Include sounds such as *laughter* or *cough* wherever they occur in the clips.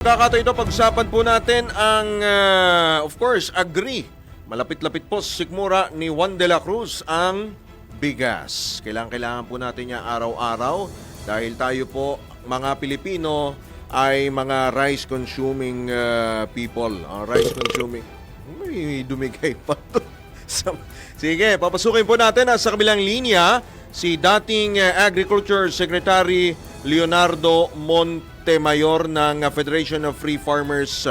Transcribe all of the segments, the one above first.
Kakatayo ito, pag-usapan po natin ang, ah, of course, agree. Malapit-lapit po sikmura ni Juan de la Cruz ang bigas. Kailangan-kailangan po natin niya araw-araw dahil tayo po, mga Pilipino, ay mga rice-consuming ah, people. Ah, rice-consuming. May dumigay pa to. *laughs* Sige, papasukin po natin ah, sa kabilang linya si dating ah, Agriculture Secretary Leonardo Montemayor ng Federation of Free Farmers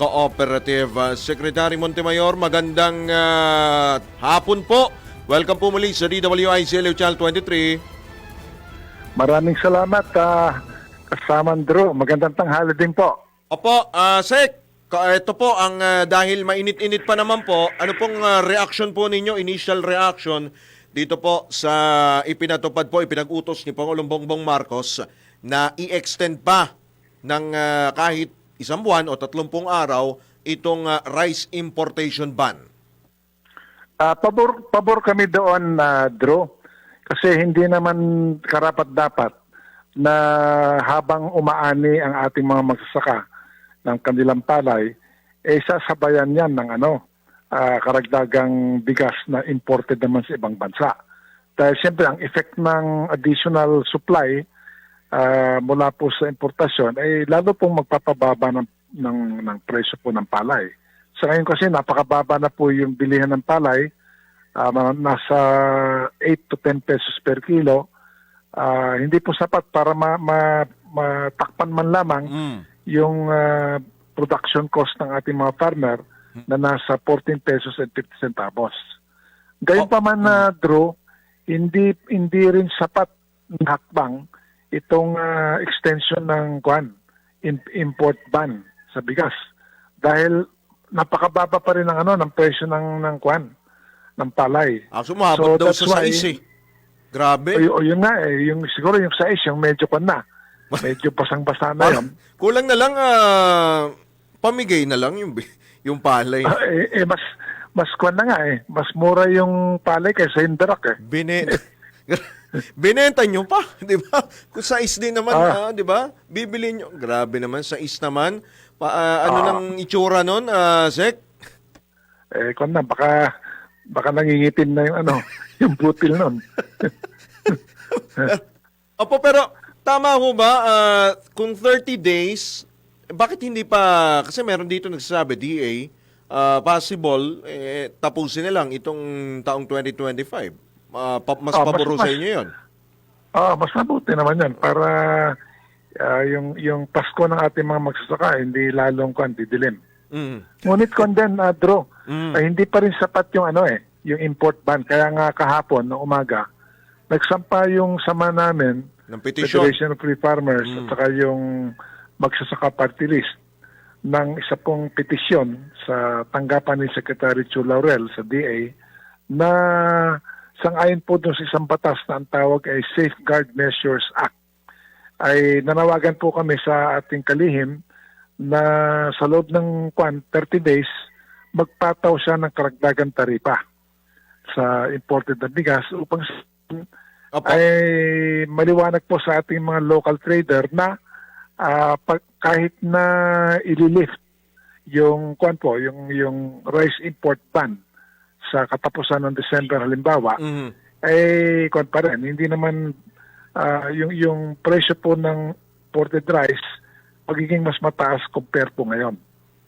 Cooperative. Ah, Secretary Montemayor, magandang ah, hapon po. Welcome po muli sa DWIC Leo Channel 23. Maraming salamat, uh, kasama Drew. Magandang tanghali din po. Opo, ah, Sek, ito po ang ah, dahil mainit-init pa naman po, ano pong ah, reaction po ninyo, initial reaction dito po sa ipinatupad po, ipinag-utos ni Pangulong Bongbong Marcos na i-extend pa ng ah, kahit isang buwan o tatlumpung araw itong ah, rice importation ban. Ah, pabor, pabor kami doon, na Drew. Kasi hindi naman karapat-dapat na habang umaani ang ating mga magsasaka ng kanilang palay, eh sasabayan yan ng ano, ah, karagdagang bigas na imported naman sa ibang bansa. Dahil siyempre ang effect ng additional supply ah, mula po sa importasyon ay lalo pong magpapababa ng, ng, ng presyo po ng palay. Sa ngayon kasi napakababa na po yung bilihan ng palay, mga nasa 8 to 10 pesos per kilo. Ah, hindi po sapat para ma, ma, matakpan man lamang Mm. yung ah, production cost ng ating mga farmer na nasa 14 pesos and 50 centavos. Gayun pa man na Drew, hindi hindi rin sapat ng hakbang itong ah, extension ng kwan im- import ban sa bigas dahil napakababa pa rin ng ano ng presyo ng ng kwan ng palay. Ah, sumabot So, daw sa why- size eh. Grabe. O, o yun nga eh, yung siguro yung size yung medyo kwan na. *laughs* Medyo basang-basa na yun. *laughs* Kulang na lang ah, pamigay na lang yung yung palay. Ah, eh, eh, mas mas kwan na nga eh. Mas mura yung palay kaysa yung darak eh. Bine *laughs* *laughs* Binenta nyo pa, *laughs* di ba? Kung size din naman, ah. Ah. di ba? Bibili nyo. Grabe naman, size naman. Pa, ah, ano Ah. nang itsura nun, ah, Sek? Eh, kwan na, baka, baka nangingitim na yung ano, *laughs* yung butil nun. Opo, pero tama ho ba, ah, kung 30 days, bakit hindi pa, kasi meron dito nagsasabi, DA, ah, possible, eh, tapusin na lang itong taong 2025. Ah, pa- mas Ah, mas- paboro sa mas- inyo yun. Ah, mas mabuti naman yan para ah, yung yung Pasko ng ating mga magsasaka hindi lalong kwan didilim. Mm. Ngunit kwan din, uh, Drew, Mm. ay hindi pa rin sapat yung ano eh, yung import ban. Kaya nga kahapon, ng umaga, nagsampa yung sama namin, Ng petition. Federation of Free Farmers, Mm. at saka yung magsasaka party list ng isa pong petisyon sa tanggapan ni Secretary Chu Laurel sa DA na sangayon po dun sa isang batas na ang tawag ay Safeguard Measures Act ay nanawagan po kami sa ating kalihim na sa loob ng kwan, 30 days, magpataw siya ng karagdagang taripa sa imported na bigas upang Opo. ay maliwanag po sa ating mga local trader na ah, pag, kahit na ililift yung kwan po, yung yung rice import ban sa katapusan ng December halimbawa, Mhm. eh kwan pa rin, hindi naman ah, yung yung presyo po ng imported rice magiging mas mataas compare po ngayon.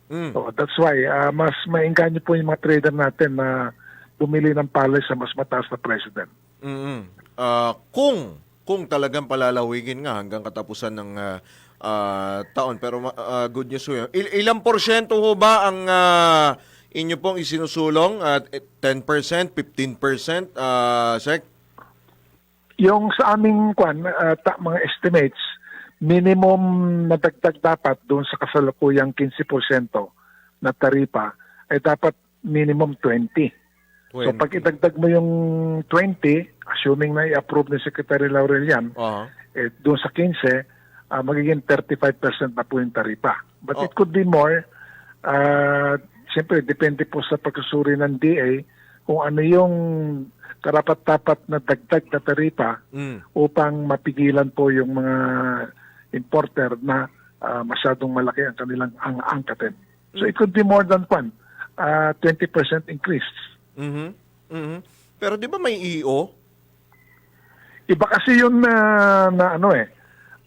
Mm. So that's why ah, mas maingganyo po yung mga trader natin na bumili ng palay sa mas mataas na presyo din. mm Ah, kung kung talagang palalawigin nga hanggang katapusan ng ah, ah, taon pero ah, good news ho yun. Il- ilang porsyento ho ba ang ah, inyo pong isinusulong at 10%, 15% ah, sec? Yung sa aming kwan, ah, ta- mga estimates, minimum na dagdag dapat doon sa kasalukuyang 15% na taripa ay dapat minimum 20. So 20. pag idagdag mo yung 20, assuming na i-approve ni Secretary Laurel yan, Aha. eh, doon sa 15, ah, magiging 35% na po yung taripa. But Oh. it could be more. Uh, Siyempre, depende po sa pagsusuri ng DA kung ano yung karapat-dapat na dagdag na taripa Mm. upang mapigilan po yung mga importer na ah, masyadong malaki ang kanilang ang angkatin. So it could be more than one, ah, 20% increase. Mhm. Mhm. Pero di ba may EO? Iba kasi yun na, na ano eh,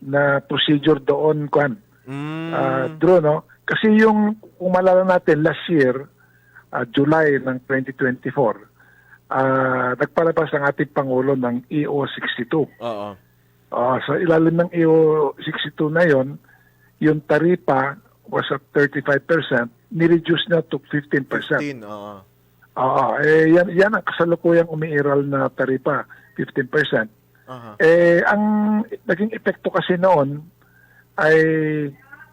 na procedure doon, Kwan. Mm. Ah, Drew, no? Kasi yung, kung malala natin, last year, ah, July ng 2024, ah, nagpalabas ang ating Pangulo ng E EO 62. Oo. Ah, sa ilalim ng EO 62 na yon, yung taripa was at 35%, ni-reduce na to 15%. 15, oo. Oo, eh, yan, yan ang kasalukuyang umiiral na taripa, 15%. Aha. Eh, ang naging epekto kasi noon ay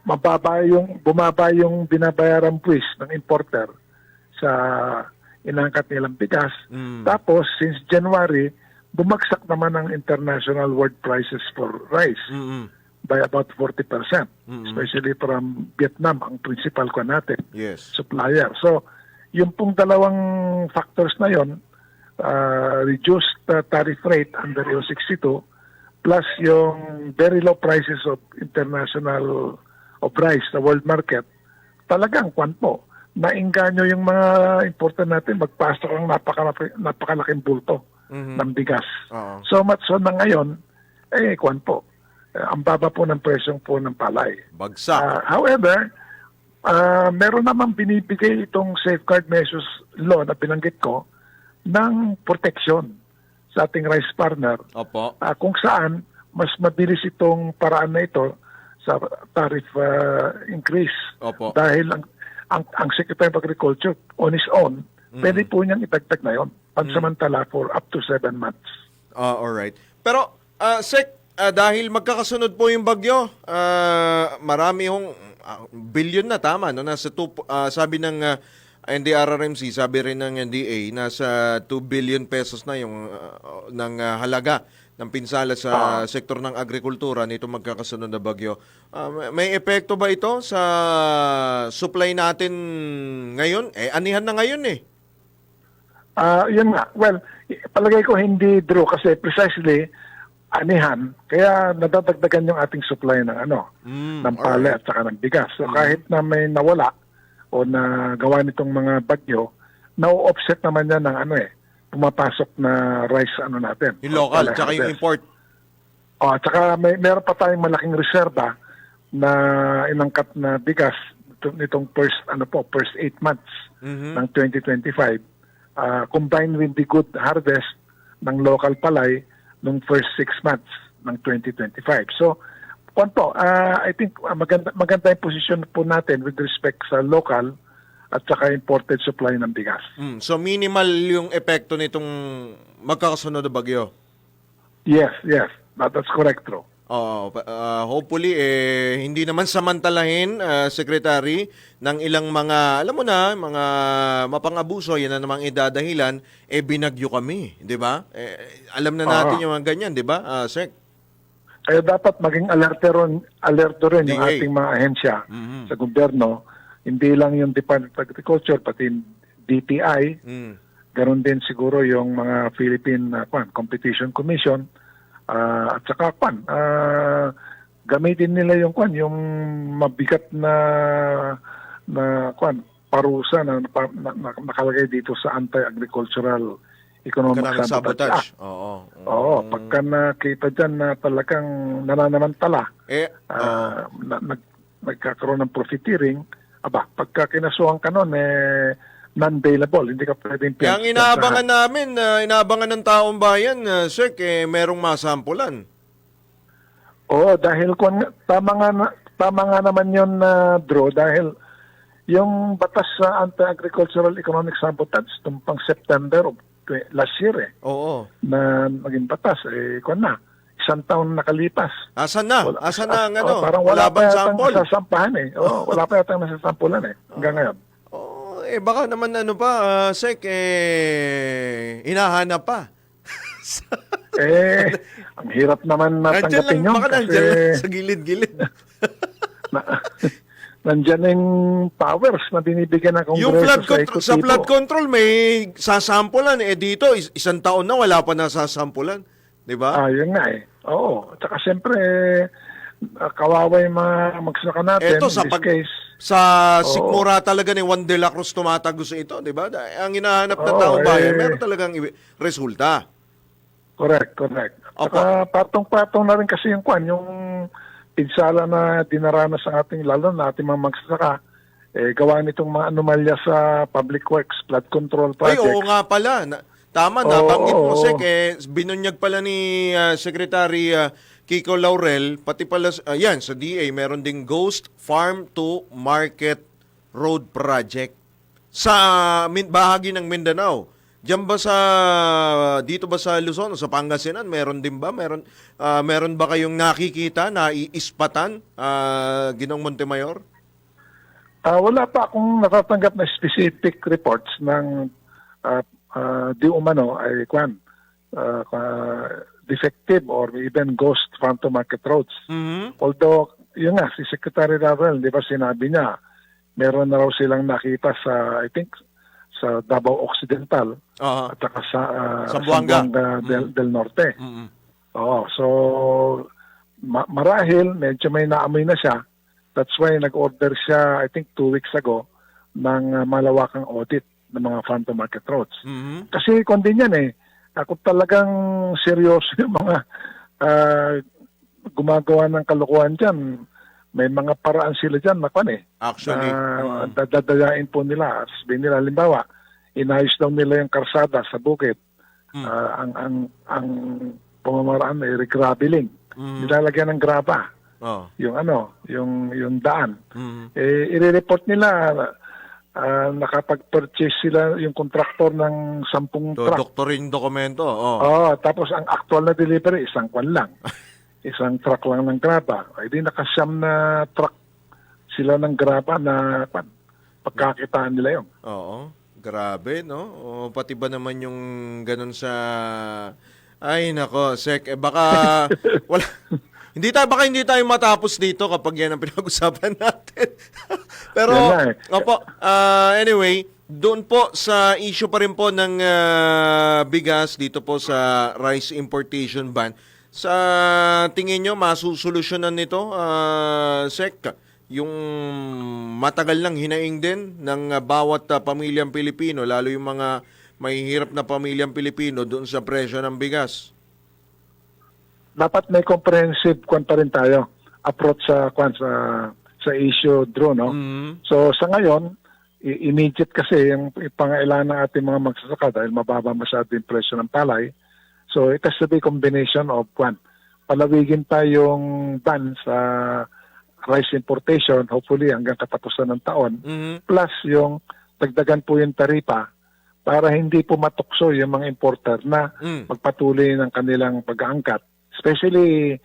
mababa yung, bumaba yung binabayarang buwis ng importer sa inangkat nilang bigas. Mm. Tapos, since January, bumagsak naman ang international world prices for rice Mm-mm. by about 40%, Mm-mm. especially from Vietnam, ang principal ko natin Yes. supplier. So, yung pong dalawang factors na yon, uh, reduced uh, tariff rate under EU 62 plus yung very low prices of international of rice sa world market, talagang kwan po, nainganyo yung mga importer natin magpasok ang napakalaki, napakalaking bulto Mhm. ng bigas. Oo. So much so na ngayon, eh kwan po, eh, ang baba po ng presyong po ng palay. Bagsak. Ah, however, ah, meron naman binibigay itong safeguard measures law na binanggit ko ng protection sa ating rice partner Opo. ah, kung saan mas mabilis itong paraan na ito sa tariff ah, increase. Opo. Dahil ang, ang, ang Secretary of Agriculture on his own, Mm. pwede po niyang itagtag na yon pansamantala for up to seven months. Ah, alright. Pero, ah, Sek, ah, dahil magkakasunod po yung bagyo, ah, marami hong ah, billion na tama, no? Nasa two, ah, sabi ng ah, NDRRMC, sabi rin ng NDA, nasa 2 billion pesos na yung ah, ng ah, halaga ng pinsala sa sektor ng agrikultura nito magkakasunod na bagyo. Ah, may- epekto ba ito sa supply natin ngayon? Eh, anihan na ngayon eh. Ah, yun nga. Well, palagay ko hindi Drew kasi precisely anihan kaya nadadagdagan yung ating supply ng ano Mm, ng palay at saka ng bigas. So kahit na may nawala o na gawa nitong mga bagyo, na-offset naman yan ng ano eh pumapasok na rice ano natin. Yung local, Palay tsaka yung import. Oh, at saka may meron pa tayong malaking reserba na inangkat na bigas nito- nitong first ano po, first eight months Mhm. ng 2025 uh, combined with the good harvest ng local palay nung first six months ng 2025. So, kwan po, uh, I think uh, maganda, maganda yung position po natin with respect sa local at saka imported supply ng bigas. Mm, so minimal yung epekto nitong magkakasunod na bagyo. Yes, yes. That, that's correct, bro. Oo, pa- ah, hopefully eh hindi naman samantalahin ah, secretary ng ilang mga alam mo na mga mapang-abuso yan na namang idadahilan eh binagyo kami, 'di ba? Eh, alam na natin Oo. yung mga ganyan, 'di ba? Ah, sec. Kaya dapat maging alerto rin, alerto rin yung ating mga ahensya Mhm. sa gobyerno. Hindi lang yung Department of Agriculture, pati DTI, Mm. Ganon din siguro yung mga Philippine uh, kwan, Competition Commission ah, at saka kwan, ah, gamitin nila yung kwan, yung mabigat na na kwan, parusa na, na, na nakalagay dito sa anti-agricultural economic, Economic sabotage. sabotage. Oo. Oo, Mm. pagka nakita dyan na talagang nananamantala, eh ah, na, nag, nagkakaroon ng profiteering, aba, pagka kinasuhan ka nun, eh, non-bailable, hindi ka pwedeng kaya ang inaabangan namin, ah, inaabangan ng taong bayan, uh, sec, eh merong masampulan. Oo, dahil kung tama nga tama nga naman 'yon na draw dahil yung batas sa anti-agricultural economic sabotage tung pang September of last year eh Oo. na naging batas eh kung na isang taon nakalipas. Asan na? Wala- Asan na ang ah, ano? oh, parang wala pa Laban yatang sample? nasasampahan eh. Oo, *laughs* wala pa yatang nasasampulan eh hanggang ngayon. Oh, eh baka naman ano pa, ah, Sek, eh, hinahanap pa. *laughs* Eh, ang hirap naman natanggapin yun baka kasi nandyan lang sa gilid-gilid. *laughs* na, nandyan yung powers na binibigyan ng Kongreso yung flood sa control, sa flood control may sasampulan. Eh dito, is- isang taon na wala pa nasasampulan. Di ba? Ah, yun nga eh. Oo. Tsaka siyempre, eh, kawawa yung mga magsasaka natin. Eto, sa pag- case, Sa sikmura talaga ni Juan de la Cruz tumatagos ito, di ba? Ang hinahanap na Oo, taong bayan, eh. meron talagang i- resulta. correct, correct. Opo. patong-patong na rin kasi yung kwan, yung pinsala na dinaranas sa ating, lalo na ating mga magsasaka, eh, gawa nitong mga anomalya sa public works, flood control Ay, projects. oo nga pala. Na, tama, Oo, nabanggit mo, oo. Sek, eh, binunyag pala ni ah, Secretary ah, Kiko Laurel, pati pala, ah, yan, sa DA, meron ding Ghost Farm to Market Road Project sa min, bahagi ng Mindanao. Diyan ba sa dito ba sa Luzon o sa Pangasinan meron din ba meron ah, meron ba kayong nakikita na iispatan uh, Ginong Montemayor? Ah, wala pa akong natatanggap na specific reports ng ah, ah, di umano ay kwan ah, defective or even ghost to market roads. Mhm. Although, yun nga, si Secretary Ravel, di ba sinabi niya, meron na raw silang nakita sa, I think, sa Davao Occidental Aha. at saka sa, ah, Zamboanga. del, del Norte. Mhm. Oo, so ma- marahil medyo may naamoy na siya. That's why nag-order siya, I think two weeks ago, ng uh, malawakang audit ng mga to market roads. Mhm. Kasi kung din yan eh, ako talagang seryoso yung mga ah, gumagawa ng kalokohan dyan. May mga paraan sila dyan na kwan eh. Actually. na mhm. dadadayain po nila. Sabihin nila, halimbawa, inayos daw nila yung karsada sa bukid. Mm. Ah, ang ang ang pamamaraan ay regrabeling. Mhm. Nilalagyan ng graba Oh. yung ano, yung yung daan. Mhm. Eh i-report nila ah, nakapag-purchase sila yung kontraktor ng sampung Do, truck. doktorin dokumento. Oh. Oh, tapos ang actual na delivery isang kwan lang. *laughs* isang truck lang ng graba. Ay di nakasyam na truck sila ng graba na kwan, pagkakitaan nila yun. Oo. Grabe, no? O, pati ba naman yung ganun sa... Ay, nako, Sek. Eh, baka... *laughs* wala... Hindi tayo, baka hindi tayo matapos dito kapag yan ang pinag-usapan *laughs* natin. Pero, eh. opo, ah, anyway, doon po sa issue pa rin po ng ah, bigas dito po sa rice importation ban, sa tingin nyo, masusolusyonan nito, ah, Sek, yung matagal lang hinaing din ng bawat ah, pamilyang Pilipino, lalo yung mga mahihirap na pamilyang Pilipino doon sa presyo ng bigas. Dapat may comprehensive kwan pa rin tayo approach sa kwan sa sa issue Drew, no? Mhm. So sa ngayon, immediate kasi yung pangailangan ng ating mga magsasaka dahil mababa masyado yung presyo ng palay. So it has to be combination of one. Palawigin pa yung ban sa rice importation, hopefully hanggang katapusan ng taon. Mhm. Plus yung dagdagan po yung taripa para hindi po matukso yung mga importer na Mm. magpatuloy ng kanilang pag-aangkat. Especially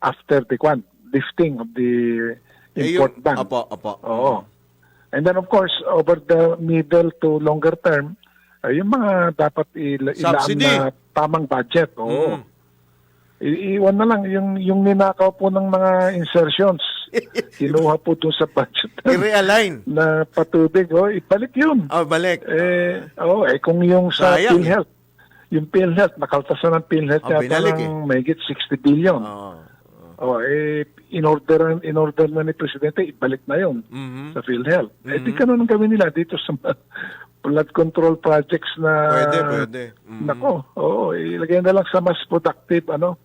after the kwan, lifting of the import yung- ban. Apo, apo. Oo. And then of course, over the middle to longer term, ay yung mga dapat ila- ilaan Subsidy. na tamang budget. Oo. Mm. I- iwan na lang yung yung ninakaw po ng mga insertions. *laughs* Kinuha po doon sa budget I-realign. na patubig. Oh, ibalik yun. Ah, balik. Eh, oh, eh kung yung sa Sayang. PhilHealth, yung PhilHealth, nakaltasan ng PhilHealth Ah, yata binalik, eh. ng mahigit 60 billion. Oo. Oh, eh, in order, in order na ni Presidente, ibalik na yun Mhm. sa PhilHealth. Eh, di ganun ang gawin nila dito sa *laughs* blood control projects na... Pwede, pwede. Mhm. Nako, oo, ilagay na lang sa mas productive, ano.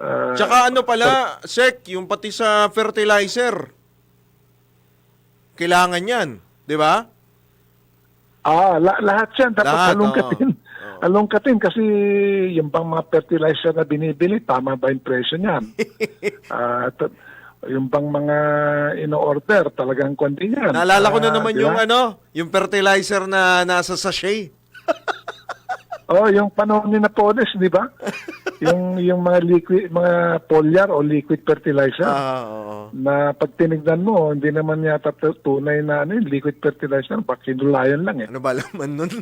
ah, Tsaka ano pala, Sek, yung pati sa fertilizer. Kailangan yan. Di ba? Ah, la- lahat yan. Dapat Lahat, halongkatin. Oo. Halongkatin kasi yung bang mga fertilizer na binibili, tama ba yung presyo niyan? *laughs* T- yung bang mga ino-order, talagang kundi yan. Naalala ko na Ah, naman ba? yung ano, yung fertilizer na nasa sachet. *laughs* Oh, yung panahon ni Napoles, di ba? *laughs* yung yung mga liquid mga polyar o liquid fertilizer Ah, oo. na pag tinignan mo, hindi naman yata tu- tunay na ano, liquid fertilizer, bak kinulayan lang eh. Ano ba laman nun?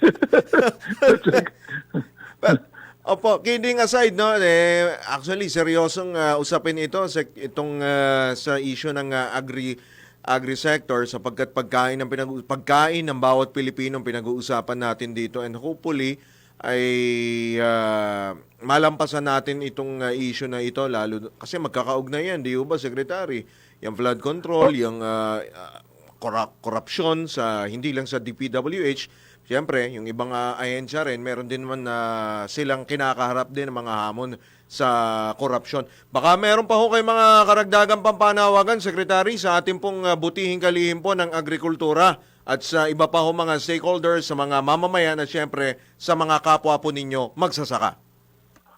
*laughs* Well, Opo, kidding aside, no, eh, actually, seryosong ah, usapin ito sa itong ah, sa issue ng ah, agri agri sector sapagkat pagkain ng pinag pagkain ng bawat Pilipino pinag-uusapan natin dito and hopefully ay ah, malampasan natin itong ah, issue na ito lalo kasi magkakaugnay yan, di ba, Secretary? Yung flood control, yung ah, corrup- corruption sa hindi lang sa DPWH, Siyempre, yung ibang uh, ahensya rin, meron din naman na silang kinakaharap din ng mga hamon sa korupsyon. Baka meron pa ho kay mga karagdagang pampanawagan, Secretary, sa ating pong ah, butihing kalihim po ng agrikultura at sa iba pa ho mga stakeholders, sa mga mamamayan at siyempre sa mga kapwa po ninyo magsasaka.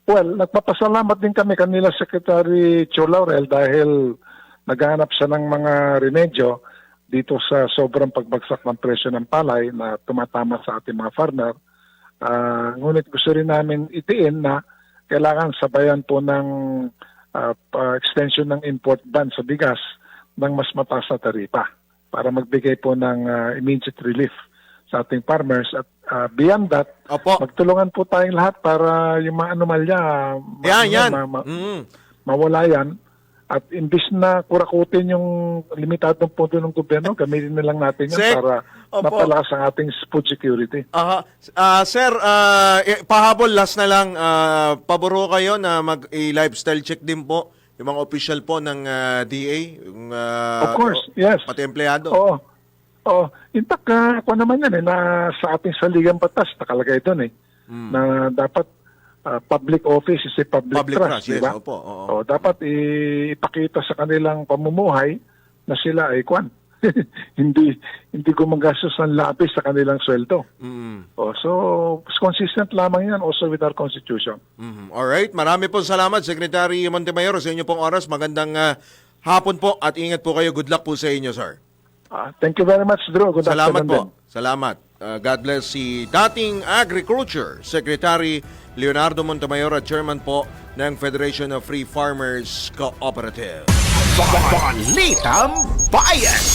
Well, nagpapasalamat din kami kanila Secretary Cho Laurel dahil naghahanap siya ng mga remedyo dito sa sobrang pagbagsak ng presyo ng palay na tumatama sa ating mga farmer. Ah, ngunit gusto rin namin itiin na kailangan sabayan po ng ah, pa- extension ng import ban sa bigas ng mas mataas na taripa para magbigay po ng ah, immediate relief sa ating farmers at ah, beyond that, Opo. Magtulungan po tayong lahat para yung mga anomalya ma- Yan, ano, yan. ma- ma- Mm. mawala yan. At imbis na kurakutin yung limitadong pondo ng gobyerno, gamitin na lang natin yan Sec, para opo. mapalakas ang ating food security. Aha. Ah, sir, ah, eh, pahabol last na lang, ah, paboro kayo na mag-lifestyle check din po yung mga official po ng ah, DA. Yung, ah, Of course, yes. Pati empleyado. Oo. Oo. In fact, uh, ako naman yan eh, na sa ating saligang batas, nakalagay doon eh, Hmm. na dapat uh, public office is a public, Public trust, trust, yes, ba? opo, oo. Oo, dapat i- ipakita sa kanilang pamumuhay na sila ay kwan. *laughs* hindi hindi gumagastos ng labis sa kanilang sweldo. Mm. Oh, so consistent lamang yan also with our constitution. Mhm. Alright, marami po salamat Secretary Montemayor sa inyo pong oras. Magandang ah, hapon po at ingat po kayo. Good luck po sa inyo, sir. Ah, thank you very much, Drew. Good Salamat po. Salamat. Uh, God bless si dating Agriculture Secretary Leonardo Montemayor at Chairman po ng Federation of Free Farmers Cooperative. Balitang Bayan!